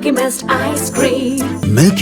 Milky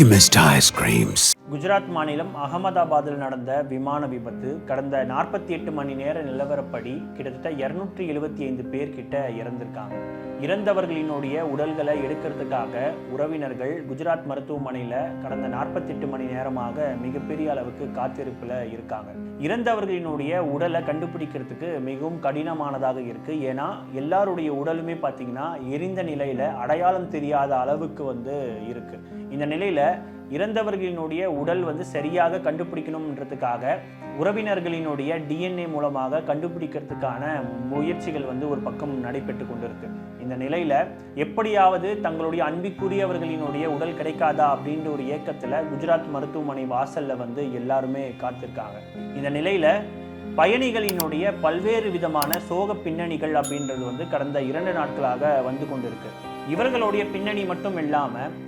Mist ice creams. Gujarat மாநிலம் அகமதாபாத்தில் நடந்த விமான விபத்து கடந்த நாற்பத்தி எட்டு மணி நேர நிலவரப்படி கிட்டத்தட்ட இரநூற்றி எழுபத்தி ஐந்து பேர் கிட்ட இறந்திருக்காங்க. இறந்தவர்களினுடைய உடல்களை எடுக்கிறதுக்காக உறவினர்கள் குஜராத் மருத்துவமனையில் கடந்த நாற்பத்தி எட்டு மணி நேரமாக மிகப்பெரிய அளவுக்கு காத்திருப்பில் இருக்காங்க. இறந்தவர்களினுடைய உடலை கண்டுபிடிக்கிறதுக்கு மிகவும் கடினமானதாக இருக்கு. ஏன்னா எல்லாருடைய உடலுமே பார்த்தீங்கன்னா எரிந்த நிலையில அடையாளம் தெரியாத அளவுக்கு வந்து இருக்கு. இந்த நிலையில இறந்தவர்களினுடைய உடல் வந்து சரியாக கண்டுபிடிக்கணுன்றதுக்காக உறவினர்களினுடைய டிஎன்ஏ மூலமாக கண்டுபிடிக்கிறதுக்கான முயற்சிகள் வந்து ஒரு பக்கம் நடைபெற்று கொண்டிருக்கு. இந்த நிலையில எப்படியாவது தங்களுடைய அன்பிற்குரியவர்களினுடைய உடல் கிடைக்காதா அப்படின்ற ஒரு இயக்கத்துல குஜராத் மருத்துவமனை வாசல்ல வந்து எல்லாருமே காத்திருக்காங்க. இந்த நிலையில பயணிகளினுடைய பல்வேறு விதமான சோக பின்னணிகள் அப்படின்றது வந்து கடந்த இரண்டு நாட்களாக வந்து கொண்டிருக்கு. இவர்களுடைய பின்னணி மட்டும் இல்லாமல்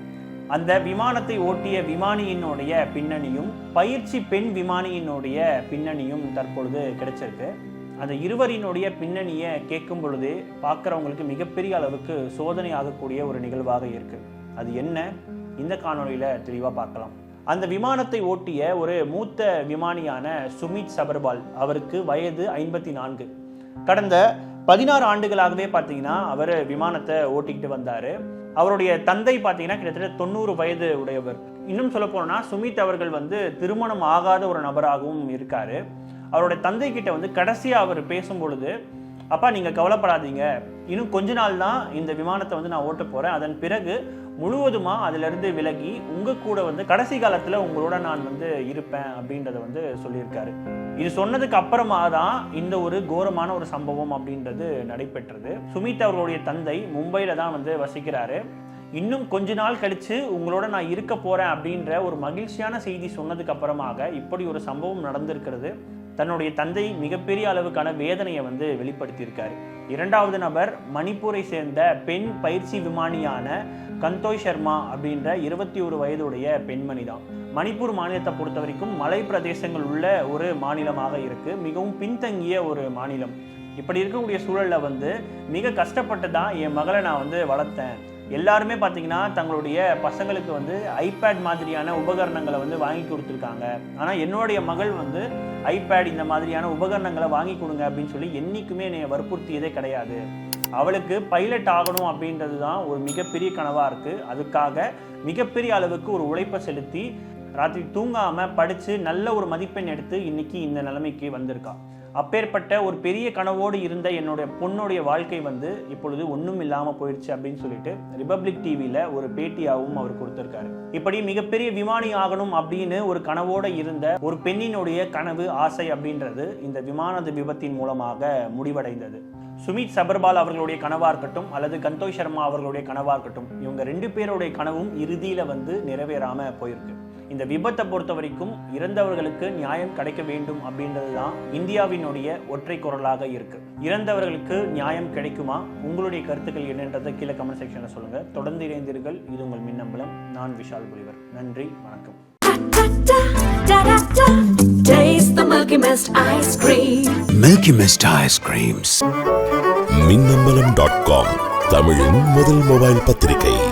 அந்த விமானத்தை ஓட்டிய விமானியினுடைய பின்னணியும் பயிற்சி பெண் விமானியினுடைய பின்னணியும் தற்பொழுது கிடைச்சிருக்கு. அந்த இருவரினுடைய பின்னணியை கேட்கும் பொழுது பார்க்குறவங்களுக்கு மிகப்பெரிய அளவுக்கு சோதனை ஆகக்கூடிய ஒரு நிகழ்வாக இருக்கு. அது என்ன? இந்த காணொளியில தெளிவாக பார்க்கலாம். அந்த விமானத்தை ஓட்டிய ஒரு மூத்த விமானியான சுமித் சபர்வால் அவருக்கு வயது ஐம்பத்தி நான்கு கடந்த பதினாறு ஆண்டுகளாகவே பார்த்தீங்கன்னா அவர் விமானத்தை ஓட்டிக்கிட்டு வந்தார். அவருடைய தந்தை பார்த்தீங்கன்னா கிட்டத்தட்ட தொண்ணூறு வயது உடையவர். இன்னும் சொல்ல போனால் சுமித் அவர்கள் வந்து திருமணம் ஆகாத ஒரு நபராகவும் இருக்காரு. அவருடைய தந்தை கிட்ட வந்து கடைசியாக அவர் பேசும் பொழுது அப்பா நீங்கள் கவலைப்படாதீங்க. இன்னும் கொஞ்ச நாள் தான் இந்த விமானத்தை வந்து நான் ஓட்ட போகிறேன் அதன் பிறகு முழுவதுமாக அதிலிருந்து விலகி உங்கள் கூட வந்து கடைசி காலத்தில் உங்களோட நான் வந்து இருப்பேன் அப்படின்றத வந்து சொல்லியிருக்காரு. இது சொன்னதுக்கு அப்புறமா தான் இந்த ஒரு கோரமான ஒரு சம்பவம் அப்படின்றது நடைபெற்றது. சுமித் அவர்களுடைய தந்தை மும்பையில் தான் வந்து வசிக்கிறாரு. இன்னும் கொஞ்ச நாள் கழித்து உங்களோட நான் இருக்க போகிறேன் அப்படின்ற ஒரு மகிழ்ச்சியான செய்தி சொன்னதுக்கு அப்புறமாக இப்படி ஒரு சம்பவம் நடந்திருக்கிறது. தன்னுடைய தந்தை மிகப்பெரிய அளவுக்கான வேதனையை வந்து வெளிப்படுத்தியிருக்காரு. இரண்டாவது நபர் மணிப்பூரை சேர்ந்த பெண் பயிற்சி விமானியான கந்தோய் சர்மா அப்படின்ற இருபத்தி ஒரு வயதுடைய பெண்மணி தான். மணிப்பூர் மாநிலத்தை பொறுத்த வரைக்கும் மலை பிரதேசங்கள் உள்ள ஒரு மாநிலமாக இருக்கு. மிகவும் பின்தங்கிய ஒரு மாநிலம். இப்படி இருக்கக்கூடிய சூழல்ல வந்து மிக கஷ்டப்பட்டு தான் என் மகளை நான் வந்து வளர்த்தேன். எல்லாருமே பார்த்தீங்கன்னா தங்களுடைய பசங்களுக்கு வந்து ஐபேட் மாதிரியான உபகரணங்களை வந்து வாங்கி கொடுத்துருக்காங்க. ஆனால் என்னுடைய மகள் வந்து ஐபேட் இந்த மாதிரியான உபகரணங்களை வாங்கி கொடுங்க அப்படின்னு சொல்லி என்றைக்குமே என்னை வற்புறுத்தியதே கிடையாது. அவளுக்கு பைலட் ஆகணும் அப்படின்றது தான் ஒரு மிகப்பெரிய கனவாக இருக்குது அதுக்காக மிகப்பெரிய அளவுக்கு ஒரு உழைப்பை செலுத்தி ராத்திரி தூங்காமல் படித்து நல்ல ஒரு மதிப்பெண் எடுத்து இன்னைக்கு இந்த நிலைமைக்கு வந்திருக்கா. அப்பேற்பட்ட ஒரு பெரிய கனவோடு இருந்த என்னுடைய பொண்ணுடைய வாழ்க்கை வந்து இப்பொழுது ஒன்றும் இல்லாமல் போயிடுச்சு அப்படின்னு சொல்லிட்டு ரிபப்ளிக் டிவியில் ஒரு பேட்டியாகவும் அவர் கொடுத்துருக்காரு. இப்படி மிகப்பெரிய விமானி ஆகணும் அப்படின்னு ஒரு கனவோடு இருந்த ஒரு பெண்ணினுடைய கனவு ஆசை அப்படின்றது இந்த விமான விபத்தின் மூலமாக முடிவடைந்தது. சுமித் சபர்பால் அவர்களுடைய கனவாக இருக்கட்டும் அல்லது கந்தோய் சர்மா அவர்களுடைய கனவாக இருக்கட்டும் இவங்க ரெண்டு பேருடைய கனவும் இறுதியில் வந்து நிறைவேறாமல் போயிருக்கு. இந்த விபத்தை பொறுத்த வரைக்கும் இறந்தவர்களுக்கு நியாயம் கிடைக்க வேண்டும் அப்படின்றது தான் இந்தியாவினுடைய ஒற்றை குரலாக இருக்கு. இறந்தவர்களுக்கு நியாயம் கிடைக்குமா? உங்களுடைய கருத்துக்கள் என்னன்றதை கீழே கமெண்ட் செக்ஷனில் சொல்லுங்க. தொடர்ந்து இணைந்தீர்கள் இது உங்கள் மின்னம்பலம். நான் விஷால் புலிவர். நன்றி. வணக்கம். Taste the Milky Mist ice cream. Milky Mist ice creams. Minnambalam dot com தமிழின் முதல் மொபைல் பத்திரிகை.